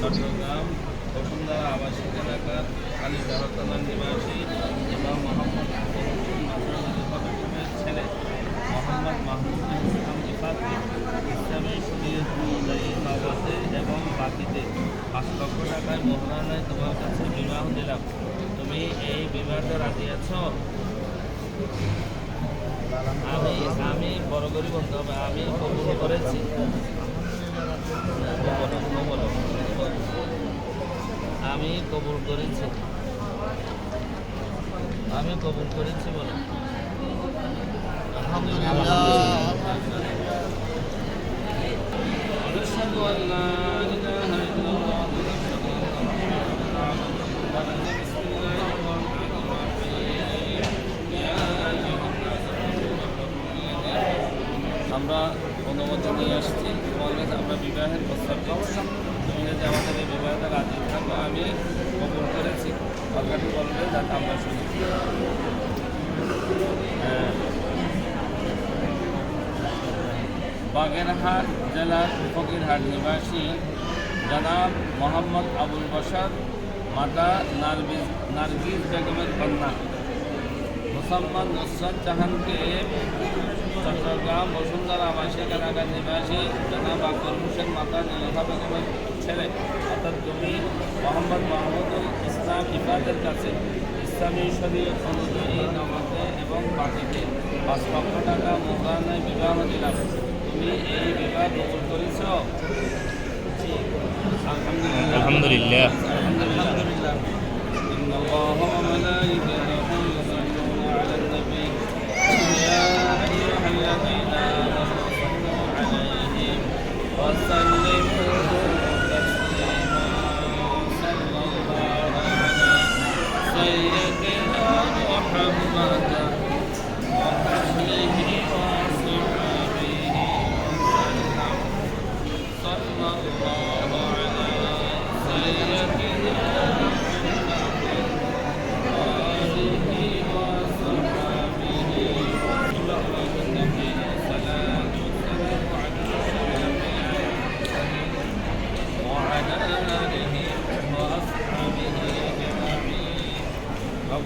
চট্টগ্রাম বসুন্ধরা আবাসিক এলাকার আলী দারতালার নিবাসী এবং মোহাম্মদ ছেলে মোহাম্মদ মাহমুদুল ইসলাম ইফাতকে ইসলামী অনুযায়ী নগদে এবং বাকিতে পাঁচ লক্ষ টাকায় মোহরানায় তোমার কাছে বিবাহ দিলাম তুমি এই বিবাহতে রাজি আছো আমি আমি বড় বলতে হবে আমি কবুল করেছি বলো, বলো। আমি কবুল করেছি। আমি কবুল করেছি বলে। আমরা অনুমতি নিয়ে আসছি। আমরা বিবাহের প্রস্তাব দিচ্ছি আমি কবুল করেছি সরকারি বলবে যাতে আমরা শুনি হ্যাঁ। বাগেরহাট জেলার ফকিরহাট নিবাসী জনাব মোহাম্মদ আবুল বসার মাতা নারগিজ নার্গিস বেগমের কন্যা মুসাম্মদ নুসরত জাহানকে চট্টগ্রাম বসুন্ধরা আবাসিক এলাকার নিবাসী জনাব আকবর হোসেন মাতা নীলফা বেগমের ছেলে অর্থাৎ তুমি মোহাম্মদ মাহমুদুল ইফাদের কাছে ইসলামী শরীয়ত অনুযায়ী নগদে এবং বাকিতে পাঁচ লক্ষ টাকা মোহরানায় বিবাহ দিলাম। তুমি এই বিবাহ কবুল করেছ? আলহামদুলিল্লাহ। আলহামদুলিল্লাহ। سيدنا محمد وأهله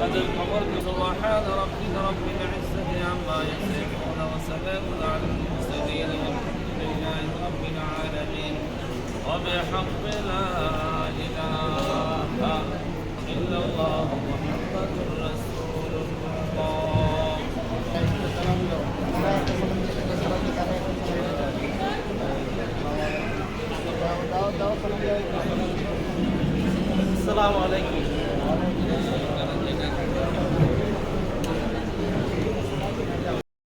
قد القبر سبحان ربك رب العزة عما يصفون وسلام على المرسلين والحمد لله رب العالمين وبحق لا إله إلا الله محمد رسول আসসালামু আলাইকুম।